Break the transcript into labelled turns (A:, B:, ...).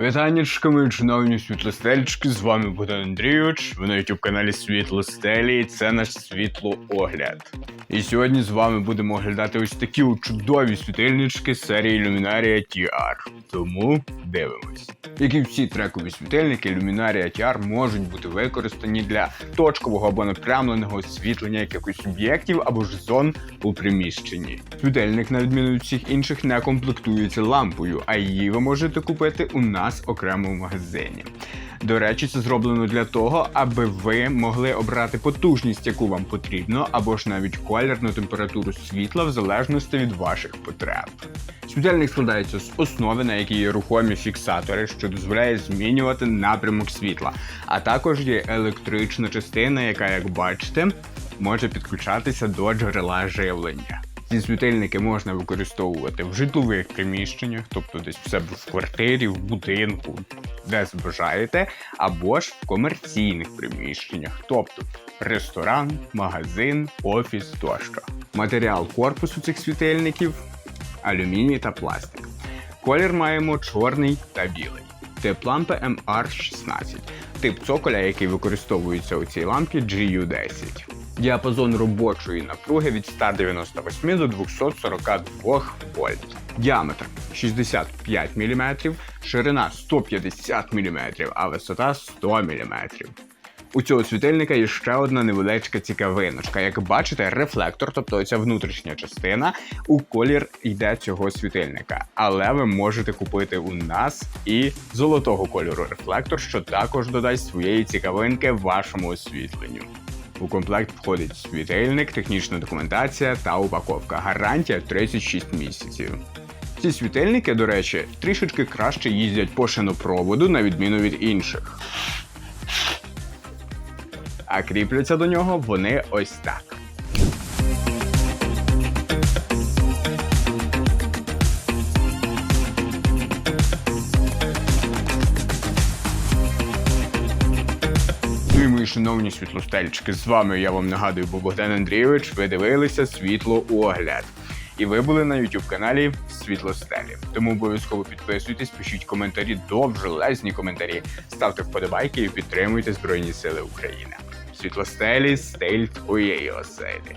A: Вітаннячка, мої шановні світлостельчики, з вами Богдан Андрійович. Ви на youtube каналі Світлостелі, і це наш світлоогляд. І сьогодні з вами будемо оглядати ось такі от чудові світильнички серії Luminaria TR. Тому дивимось. Як і всі трекові світильники, Luminaria TR можуть бути використані для точкового або напрямленого освітлення якихось об'єктів або ж зон у приміщенні. Світильник, на відміну від всіх інших, не комплектується лампою, а її ви можете купити у нас окремо в магазині. До речі, це зроблено для того, аби ви могли обрати потужність, яку вам потрібно, або ж навіть колірну температуру світла в залежності від ваших потреб. Світильник складається з основи, на якій є рухомі фіксатори, що дозволяє змінювати напрямок світла, а також є електрична частина, яка, як бачите, може підключатися до джерела живлення. Ці світильники можна використовувати в житлових приміщеннях, тобто десь в себе в квартирі, в будинку, де збажаєте, або ж в комерційних приміщеннях, тобто ресторан, магазин, офіс тощо. Матеріал корпусу цих світильників алюміній та пластик. Колір маємо чорний та білий. Тип лампи MR16. Тип цоколя, який використовується у цій лампі GU10. Діапазон робочої напруги від 198 до 242 вольт. Діаметр 65 мм, ширина 150 мм, а висота 100 мм. У цього світильника є ще одна невеличка цікавиночка. Як бачите, рефлектор, тобто оця внутрішня частина, у колір йде цього світильника. Але ви можете купити у нас і золотого кольору рефлектор, що також додасть своєї цікавинки вашому освітленню. У комплект входить світильник, технічна документація та упаковка. Гарантія 36 місяців. Ці світильники, до речі, трішечки краще їздять по шинопроводу, на відміну від інших. А кріпляться до нього вони ось так. Мої шановні світлостельчики, з вами я вам нагадую, був Богдан Андрійович. Ви дивилися світло огляд. І ви були на youtube каналі Світлостелі. Тому обов'язково підписуйтесь, пишіть коментарі, довжелезні коментарі, ставте вподобайки і підтримуйте Збройні Сили України. Світлостелі стиль твоєї оселі.